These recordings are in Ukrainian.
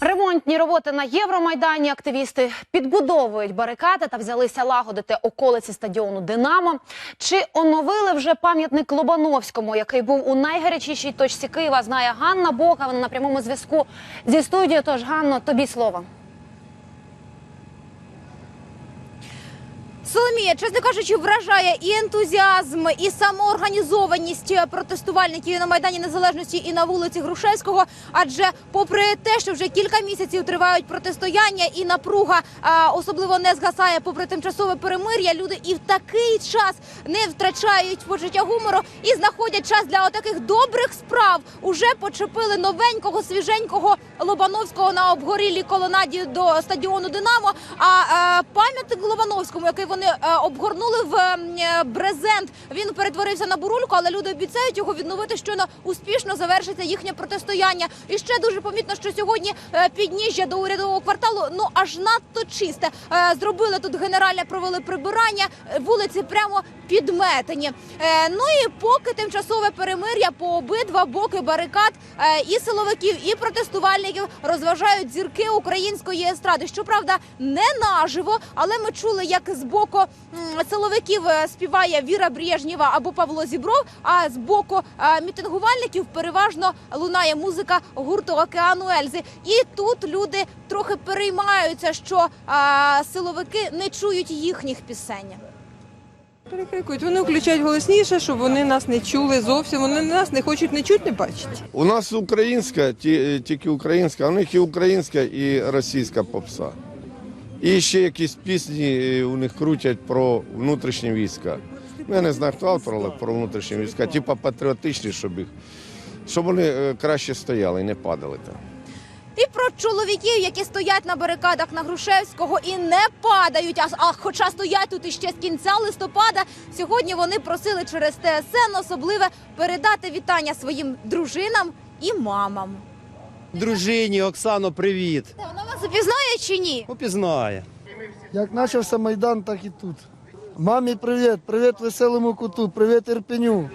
Ремонтні роботи на Євромайдані активісти підбудовують барикади та взялися лагодити околиці стадіону Динамо. Чи оновили вже пам'ятник Лобановському, який був у найгарячішій точці Києва? Знає Ганна Бока. Вона на прямому зв'язку зі студією. Тож Ганно, тобі слово. Соломія, чесно кажучи, вражає і ентузіазм, і самоорганізованість протестувальників на майдані незалежності і на вулиці Грушевського. Адже, попри те, що вже кілька місяців тривають протистояння і напруга особливо не згасає, попри тимчасове перемир'я, люди і в такий час не втрачають почуття гумору і знаходять час для отаких добрих справ. Уже почепили новенького свіженького Лобановського на обгорілій колонаді до стадіону Динамо. А е, пам'ятник Лобановському, який вони е, обгорнули в е, брезент, він перетворився на бурульку, але люди обіцяють його відновити, щойно успішно завершиться їхнє протистояння. І ще дуже помітно, що сьогодні е, підніжжя до урядового кварталу ну аж надто чисте. Е, зробили тут генеральне, провели прибирання, е, вулиці прямо підметені. Ну і поки тимчасове перемир'я по обидва боки барикад і силовиків, і протестувальників розважають зірки української естради. Щоправда, не наживо, але ми чули, як з боку силовиків е, співає Віра Брежнєва або Павло Зібров. А з боку мітингувальників переважно лунає музика гурту Океану Ельзи. І тут люди трохи переймаються, що силовики не чують їхніх пісень. Перекрикують, вони включають голосніше, щоб вони нас не чули зовсім. Вони нас не хочуть не чути, не бачити. У нас українська, ті- тільки українська, а у них і українська, і російська попса. І ще якісь пісні е, у них крутять про внутрішні війська. Ну, я не знаю, хто автор, але про внутрішні війська, типа патріотичні, щоб їх, щоб вони е, краще стояли і не падали там. І про чоловіків, які стоять на барикадах на Грушевського і не падають, а, а хоча стоять тут іще з кінця листопада. Сьогодні вони просили через ТСН особливе передати вітання своїм дружинам і мамам. Дружині Оксано, привіт. Вона упізнає чи ні? Упізнає. Як почався Майдан, так і тут. Мамі привіт, привіт веселому куту, привіт Ірпеню.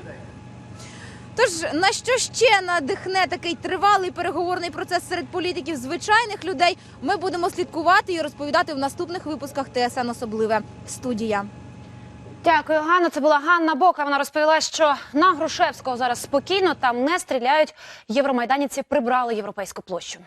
Тож на що ще надихне такий тривалий переговорний процес серед політиків звичайних людей? Ми будемо слідкувати і розповідати в наступних випусках ТСН особливе студія. Дякую, Ганна. Це була Ганна Бока. Вона розповіла, що на Грушевського зараз спокійно там не стріляють. Євромайданівці прибрали європейську площу.